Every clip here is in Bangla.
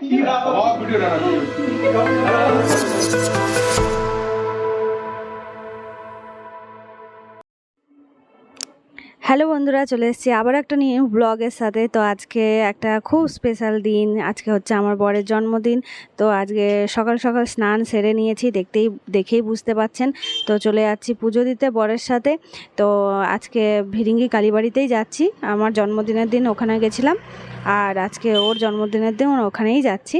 ਕੀ ਰੱਬ ਆ ਵੀਡੀਓ ਰਹਿਣਾ হ্যালো বন্ধুরা, চলে এসেছি আবার একটা নিউ ব্লগের সাথে। তো আজকে একটা খুব স্পেশাল দিন। আজকে হচ্ছে আমার বরের জন্মদিন। তো আজকে সকাল সকাল স্নান সেরে নিয়েছি, দেখতেই, দেখেই বুঝতে পাচ্ছেন। তো চলে যাচ্ছি পুজো দিতে বরের সাথে। তো আজকে ভিরিঙ্গি কালীবাড়িতেই যাচ্ছি। আমার জন্মদিনের দিন ওখানে গেছিলাম আর আজকে ওর জন্মদিনের দিন ওখানেই যাচ্ছি।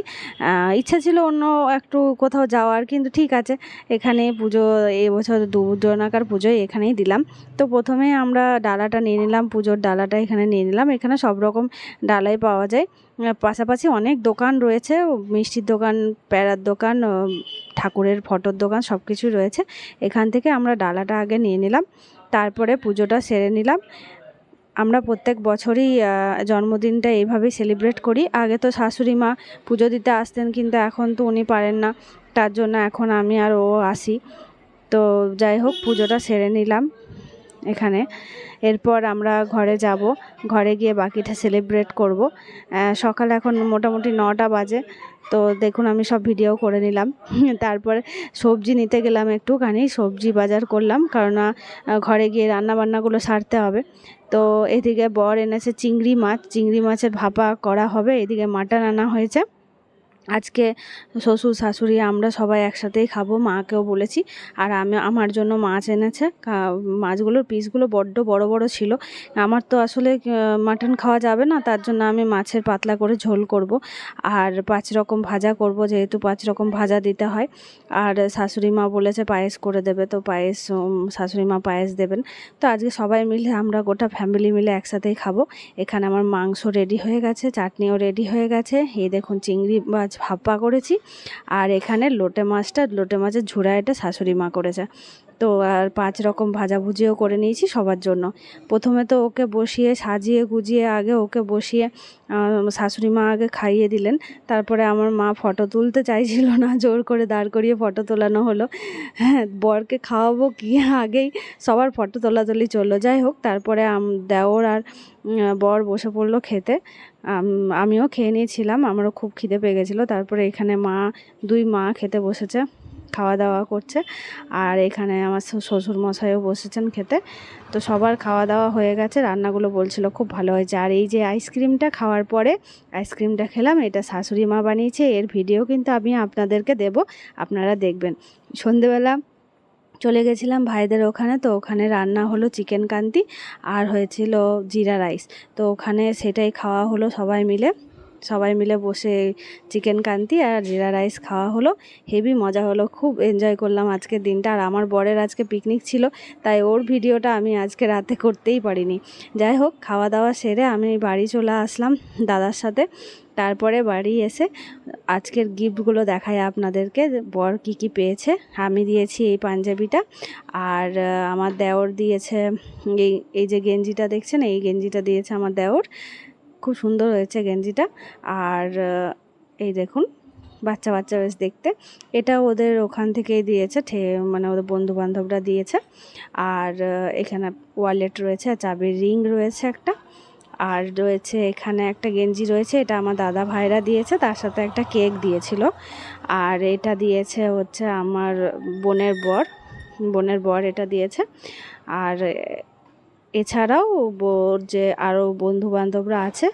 ইচ্ছা ছিল অন্য একটু কোথাও যাওয়ার, কিন্তু ঠিক আছে। এখানে পুজো, এবছর দুজনাকার পুজোই এখানেই দিলাম। তো প্রথমে আমরা ডালাটা নিয়ে নিলাম, পুজোর ডালাটা এখানে নিয়ে নিলাম। এখানে সব রকম ডালাই পাওয়া যায়। পাশাপাশি অনেক দোকান রয়েছে মিষ্টির দোকান, প্যারার দোকান ঠাকুরের ফটোর দোকান সব কিছুই রয়েছে। এখান থেকে আমরা ডালাটা আগে নিয়ে নিলাম, তারপরে পুজোটা সেরে নিলাম। আমরা প্রত্যেক বছরই জন্মদিনটা এইভাবেই সেলিব্রেট করি। আগে তো শাশুড়ি মা পুজো দিতে আসতেন, কিন্তু এখন তো উনি পারেন না। তার জন্য এখন আমি আর ও আসি। তো যাই হোক, পুজোটা সেরে নিলাম। এখানে। এরপর আমরা ঘরে যাব। ঘরে গিয়ে বাকিটা সেলিব্রেট করব। সকাল এখন মোটামুটি নটা বাজে। তো দেখুন, আমি সব ভিডিও করে নিলাম। তারপরে সবজি নিতে গেলাম একটুখানি। সবজি বাজার করলাম। কারণ ঘরে গিয়ে রান্নাবান্নাগুলো সারতে হবে। তো এদিকে বর এনেছে চিংড়ি মাছ। চিংড়ি মাছের ভাপা করা হবে। এদিকে মাটন আনা হয়েছে। আজকে শ্বশুর শাশুড়ি আমরা সবাই একসাথেই খাব, মাকেও বলেছি। আর আমি, আমার জন্য মাছ এনেছে। মাছগুলোর পিসগুলো বড্ড বড় বড় ছিল। আমার তো আসলে মাটন খাওয়া যাবে না, তার জন্য আমি মাছের পাতলা করে ঝোল করব। আর পাঁচ রকম ভাজা করব, যেহেতু পাঁচ রকম ভাজা দিতে হয়। আর শাশুড়ি মা বলেছে পায়েস করে দেবে, তো পায়েস শাশুড়ি মা পায়েস দেবেন। তো আজকে সবাই মিলে আমরা গোটা ফ্যামিলি মিলে একসাথেই খাব। এখানে আমার মাংস রেডি হয়ে গেছে, চাটনিও রেডি হয়ে গেছে। এই দেখুন চিংড়ি মাছ ভাপা করেছি। আর এখানে লোটে মাছটা, লোটে মাছের ঝুড়া এটা শাশুড়ি মা করেছে। তো আর পাঁচ রকম ভাজাভুজিও করে নিয়েছি সবার জন্য। প্রথমে তো ওকে বসিয়ে, সাজিয়ে গুজিয়ে আগে ওকে বসিয়ে শাশুড়ি মা আগে খাইয়ে দিলেন। তারপরে আমার মা ফটো তুলতে চাইছিল না, জোর করে দাঁড় করিয়ে ফটো তোলানো হলো। হ্যাঁ বরকে খাওয়াবো কি আগেই সবার ফটো তোলাতুলি চলল। যাই হোক, তারপরে দেওর আর বর বসে পড়ল খেতে। আমিও খেয়ে নিয়েছিলাম, আমারও খুব খিদে পেয়ে গেছিল। তারপরে এখানে মা, দুই মা খেতে বসেছে খাওয়া দাওয়া করছে। আর এখানে আমার শ্বশুর মশাইও বসেছেন খেতে। তো সবার খাওয়া দাওয়া হয়ে গেছে, রান্নাগুলো বলছিল খুব ভালো হয়েছে। আর এই যে আইসক্রিমটা খাওয়ার পরে আইসক্রিমটা খেলাম, এটা শাশুড়ি মা বানিয়েছে, এর ভিডিও কিন্তু আমি আপনাদেরকে দেব, আপনারা দেখবেন। সন্ধেবেলা চলে গেছিলাম ভাইদের ওখানে, তো ওখানে রান্না হলো চিকেন কান্তি আর হয়েছিল জিরা রাইস। তো ওখানে সেটাই খাওয়া হলো সবাই মিলে। সবাই মিলে বসে চিকেন কান্তি আর জিরা রাইস খাওয়া হলো। হেভি মজা হলো, খুব এনজয় করলাম আজকের দিনটা। আর আমার বরের আজকে পিকনিক ছিল, তাই ওর ভিডিওটা আমি আজকে রাতে করতেই পারিনি। যাই হোক, খাওয়া দাওয়া সেরে আমি বাড়ি চলে আসলাম দাদার সাথে। তারপরে বাড়ি এসে আজকের গিফটগুলো দেখায় আপনাদেরকে, বর কি কি পেয়েছে। আমি দিয়েছি এই পাঞ্জাবিটা, আর আমার দেওর দিয়েছে এই এই যে গেঞ্জিটা দেখছেন, এই গেঞ্জিটা দিয়েছে আমার দেওর। খুব সুন্দর হয়েছে গেঞ্জিটা। আর এই দেখুন, বাচ্চা বাচ্চা বেশ দেখতে। এটা ওদের ওখান থেকেই দিয়েছে, ঠে মানে ওদের বন্ধু বান্ধবরা দিয়েছে। আর এখানে ওয়ালেট রয়েছে চাবির রিং রয়েছে একটা। আর রয়েছে এখানে একটা গেঞ্জি রয়েছে, এটা আমার দাদা ভাইরা দিয়েছে, তার সাথে একটা কেক দিয়েছিল। আর এটা দিয়েছে হচ্ছে আমার বোনের বর বোনের বর এটা দিয়েছে। আর এছাড়াও ওর যে আরও বন্ধু বান্ধবরা আছে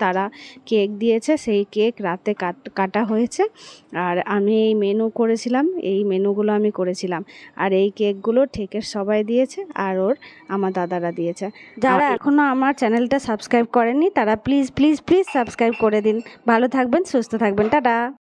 তারা কেক দিয়েছে সেই কেক রাতে কাট কাটা হয়েছে। আর আমি এই মেনু করেছিলাম এই মেনুগুলো আমি করেছিলাম। আর এই কেকগুলো ঠেকের সবাই দিয়েছে আর ওর আমার দাদারা দিয়েছে। যারা এখনও আমার চ্যানেলটা সাবস্ক্রাইব করেননি তারা প্লিজ প্লিজ প্লিজ সাবস্ক্রাইব করে দিন। ভালো থাকবেন সুস্থ থাকবেন টাটা।